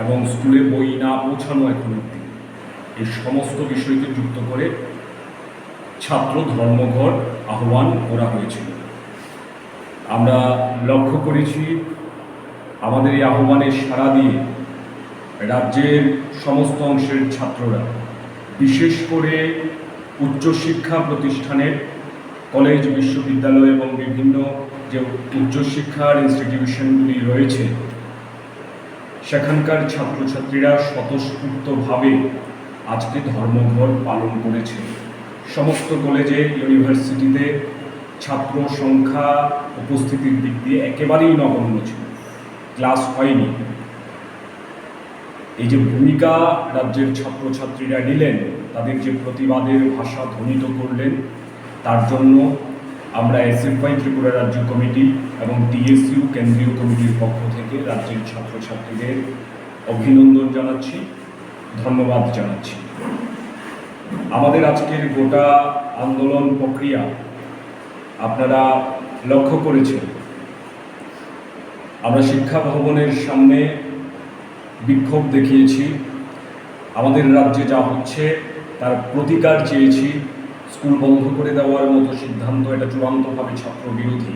এবং স্কুলে বই না পৌঁছানো এখন অব্দি এই সমস্ত বিষয়কে যুক্ত করে ছাত্র ধর্মঘট আহ্বান করা হয়েছিল। আমরা লক্ষ্য করেছি, আমাদের এই আহ্বানে সাড়া দিয়ে রাজ্যের সমস্ত অংশের ছাত্ররা, বিশেষ করে উচ্চশিক্ষা প্রতিষ্ঠানের কলেজ, বিশ্ববিদ্যালয় এবং বিভিন্ন যে উচ্চশিক্ষার ইনস্টিটিউশনগুলি রয়েছে, সেখানকার ছাত্রছাত্রীরা স্বতঃস্ফূর্তভাবে আজকে ধর্মঘট পালন করেছে। সমস্ত কলেজে, ইউনিভার্সিটিতে ছাত্র সংখ্যা উপস্থিতির দিক দিয়ে একেবারেই নগণ্য ছিল। ক্লাস হয়নি। এই যে ভূমিকা রাজ্যের ছাত্রছাত্রীরা নিলেন, তাদের যে প্রতিবাদের ভাষা ধ্বনিত করলেন তার জন্য আমরা এসএফআই ত্রিপুরা রাজ্য কমিটি এবং টিএসইউ কেন্দ্রীয় কমিটির পক্ষ থেকে রাজ্যের ছাত্রছাত্রীদের অভিনন্দন জানাচ্ছি, ধন্যবাদ জানাচ্ছি। আমাদের আজকের গোটা আন্দোলন প্রক্রিয়া আপনারা লক্ষ্য করেছেন। আমরা শিক্ষা ভবনের সামনে বিক্ষোভ দেখিয়েছি। আমাদের রাজ্যে যা হচ্ছে, তার প্রতিকার চেয়েছি। স্কুল বন্ধ করে দেওয়ার মতো সিদ্ধান্ত এটা চূড়ান্তভাবে ছাত্র বিরোধী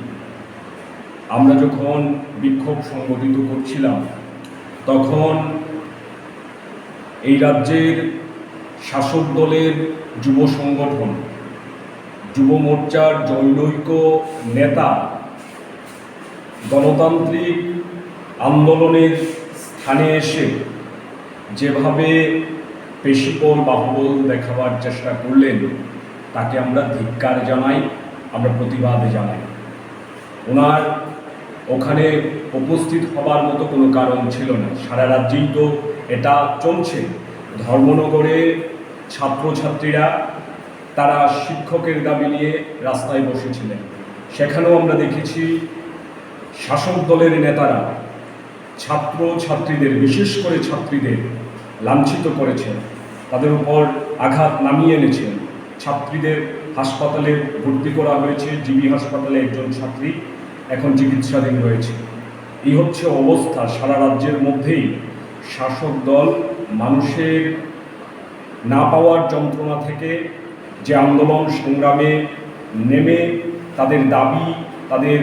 আমরা যখন বিক্ষোভ সংগঠিত করছিলাম, তখন এই রাজ্যের শাসক দলের যুব সংগঠন, যুব মোর্চার জনৈক নেতা, গণতান্ত্রিক আন্দোলনের স্থানে এসে যেভাবে পেশিবল বাহুবল দেখাবার চেষ্টা করলেন তাকে আমরা ধিক্কার জানাই, আমরা প্রতিবাদ জানাই। ওনার ওখানে উপস্থিত হবার মতো কোনো কারণ ছিল না। সারা রাজ্যেই তো এটা চলছে। ধর্মনগরে ছাত্রছাত্রীরা, তারা শিক্ষকের দাবি নিয়ে রাস্তায় বসেছিলেন। সেখানেও আমরা দেখেছি শাসক দলের নেতারা ছাত্র ছাত্রীদের বিশেষ করে ছাত্রীদের লাঞ্ছিত করেছেন। তাদের উপর আঘাত নামিয়ে এনেছেন। ছাত্রীদের হাসপাতালে ভর্তি করা হয়েছে, জিবি হাসপাতালে একজন ছাত্রী এখন চিকিৎসাধীন রয়েছে। এই হচ্ছে অবস্থা, সারা রাজ্যের মধ্যেই শাসক দল মানুষের না পাওয়ার যন্ত্রণা থেকে যে আন্দোলন সংগ্রামে নেমে তাদের দাবি, তাদের